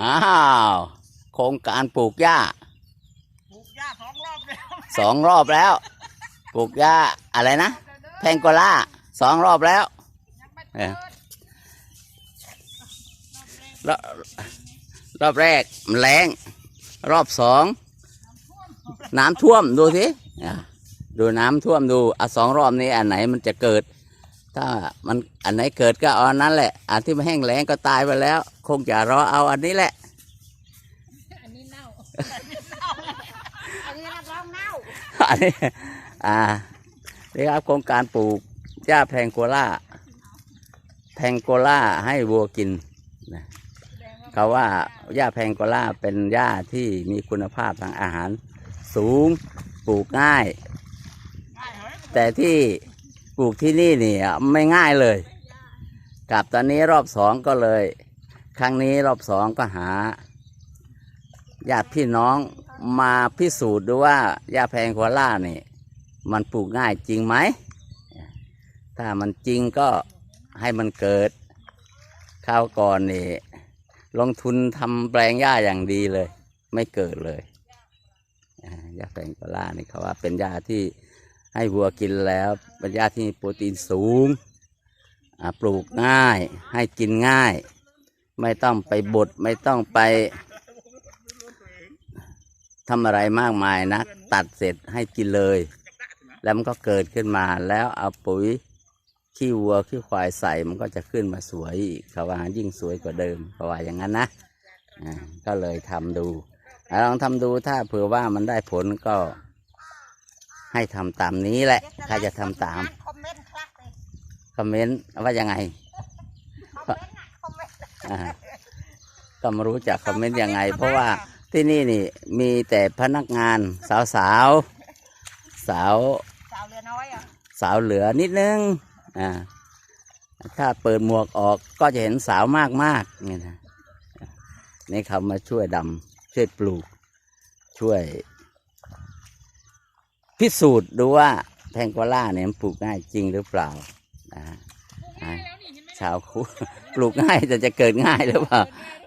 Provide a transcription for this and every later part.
อ้าวโครงการปลูกหญ้าปลูกหญ้าสองรอบแล้วสองรอบแล้ว ปลูกหญ้าอะไรนะแพงโกล่าสองรอบแล้วยังไม่เอเปิอดรอบรอบแรกมันแรงรอบสองน้ำท่วมดูสิอะดูน้ำท่วมดูอะสองรอบนี้อันไหนมันจะเกิด ถ้ามันอันไหนเกิดก็เอาอันนั้นแหละ อันที่มันแห้งแล้งก็ตายไปแล้ว คงจะรอเอาอันนี้แหละ อันนี้เน่า อันนี้รับรองเน่า อันนี้ อ่านี่ครับโครงการปลูกหญ้าแพงโกล่า แพงโกล่าให้วัวกินนะเขาว่าหญ้าแพงโกล่าเป็นหญ้าที่มีคุณภาพทางอาหารสูง ปลูกง่ายง่ายเหรอแต่ที่ ปลูกที่นี่นี่ไม่ง่ายเลยกับตอนนี้รอบสองก็เลย ครั้งนี้รอบสองก็หาญาติพี่น้องมาพิสูจน์ดูว่าหญ้าแพงโคล่านี่ มันปลูกง่ายจริงไหม ถ้ามันจริงก็ให้มันเกิดข้าวก่อนนี่ ลงทุนทำแปลงหญ้าอย่างดีเลย ไม่เกิดเลยอ่าหญ้าแพงโคล่านี่เขาว่าเป็นหญ้าที่ ให้วัวกินแล้วเป็นหญ้าที่มีโปรตีนสูงปลูกง่าย ให้กินง่าย ไม่ต้องไปบดไม่ต้องไปทำอะไรมากมายนะตัดเสร็จให้กินเลย แล้วมันก็เกิดขึ้นมาแล้วเอาปุ๋ยขี้วัวขี้ควายใส่มันก็จะขึ้นมาสวยอีกเขาว่ายิ่งสวยกว่าเดิมเขาว่าอย่างนั้นนะก็เลยทำดูลองทำดูถ้าเผื่อว่ามันได้ผลก็ ให้ทำตามนี้แหละใครจะทำตาม คอมเมนต์คลักเลยคอมเมนต์ว่ายังไงคอมเมนต์น่ะคอมเมนต์อ่าก็ไม่รู้จะคอมเมนต์ยังไง เพราะว่าที่นี่นี่มีแต่พนักงานสาวสาวๆสาวสาวเรือน้อยอะสาวเหลือนิดนึงอ่าถ้าเปิดหมวกออกก็จะเห็นสาวมากมากๆนี่นะนี่เขามาช่วยดำช่วยปลูกช่วย พิสูจน์ดูว่าแพงโกล่าเนี่ยมันปลูกง่ายจริงหรือเปล่านะอ่าชาวคุปลูกง่ายแต่จะเกิดง่ายหรือเปล่า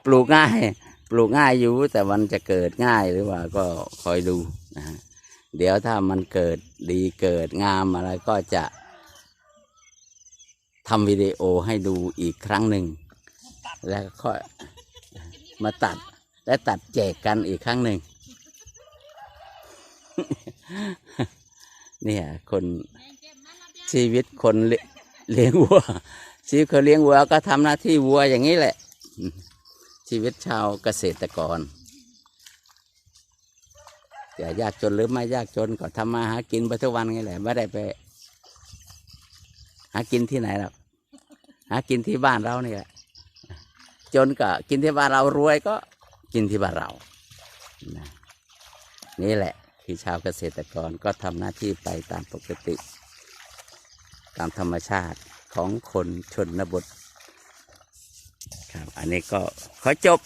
ปลูกง่าย ปลูกง่ายอยู่แต่มันจะเกิดง่ายหรือว่าก็คอยดูนะฮะเดี๋ยวถ้ามันเกิดดีเกิดงามอะไรก็จะทำวิดีโอให้ดูอีกครั้งหนึ่ง แล้วก็ค่อยมาตัดและตัดแจกกันอีกครั้งหนึ่ง เนี่ย คนชีวิตคนเลี้ยงวัว ชีวิตคนเลี้ยงวัวก็ทำหน้าที่วัวอย่างนี้แหละ ชีวิตชาวเกษตรกรจะยากจนหรือไม่ยากจนก็ทำมาหากินไปทุกวันนี่แหละไม่ได้ไป หากินที่ไหนหรอกหากินที่บ้านเรานี่แหละจนก็กินที่บ้านเรารวยก็กินที่บ้านเรา นี่แหละ คือชาวเกษตรกรก็ทำหน้าที่ไปตามปกติ ตามธรรมชาติของคนชนบทครับอันนี้ก็ขอจบ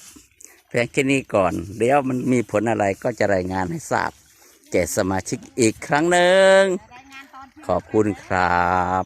เพียงแค่นี้ก่อน เดี๋ยวมันมีผลอะไรก็จะรายงานให้ทราบ แก่สมาชิกอีกครั้งหนึ่งขอบคุณครับ